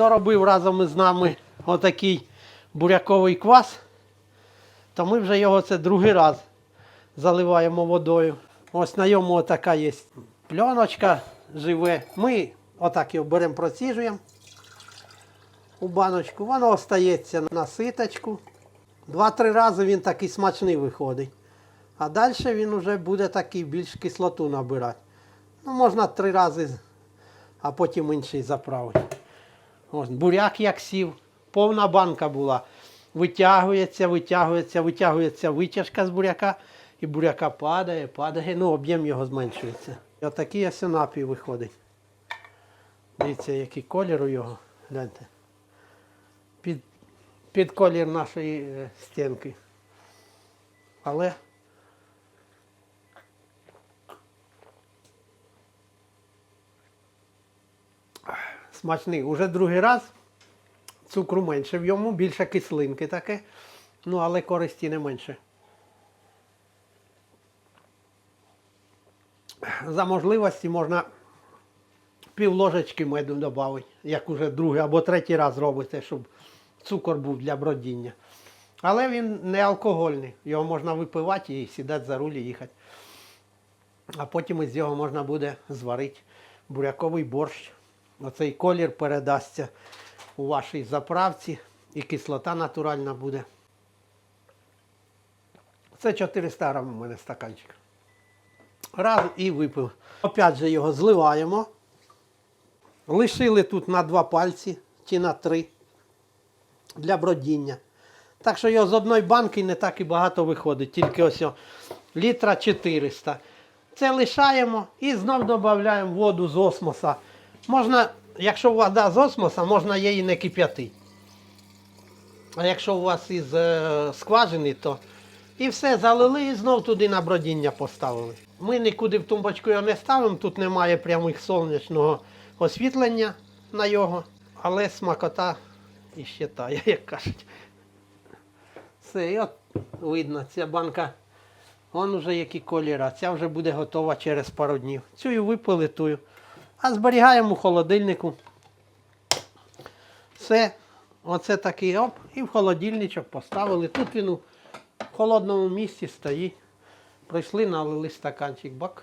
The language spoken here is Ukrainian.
хто робив разом із нами отакий буряковий квас, то ми вже його це другий раз заливаємо водою. Ось на йому така є пленочка живе. Ми отак його беремо, проціжуємо у баночку. Воно остається на ситочку. Два-три рази він такий смачний виходить. А далі він вже буде такий більш кислоту набирати. Ну, можна три рази, а потім інший заправити. Буряк як сів, повна банка була. Витягується, витягується, витягується витяжка з буряка, і буряка падає, падає, ну об'єм його зменшується. І отакий ось виходить. Дивіться, який колір у його. Гляньте. Під, під колір нашої е, стінки. Але смачний. Уже другий раз цукру менше в йому, більше кислинки таке. Ну, але користі не менше. За можливості можна пів ложечки меду додати, як уже другий або третій раз робите, щоб цукор був для бродіння. Але він не алкогольний. Його можна випивати і сідати за руль і їхати. А потім із нього можна буде зварити буряковий борщ. Оцей колір передасться у вашій заправці і кислота натуральна буде. Це 400 грам у мене стаканчик. Раз і випив. Опять же його зливаємо. Лишили тут на два пальці чи на три для бродіння. Так що його з одної банки не так і багато виходить, тільки ось літра 400. Це лишаємо і знов додаємо воду з осмоса. Можна, якщо вода з осмоса, можна її не кип'ятити. А якщо у вас із е, скважини, то і все залили і знов туди на бродіння поставили. Ми нікуди в тумбочку його не ставимо, тут немає прямих сонячного освітлення на його, але смакота і ще тає, як кажуть. Все, і от видно, ця банка, вон уже які кольори, ця вже буде готова через пару днів. Цю випили тую. А зберігаємо у холодильнику. Все, оце такий оп, і в холодильничок поставили. Тут він у холодному місці стоїть. Прийшли, налили стаканчик бак.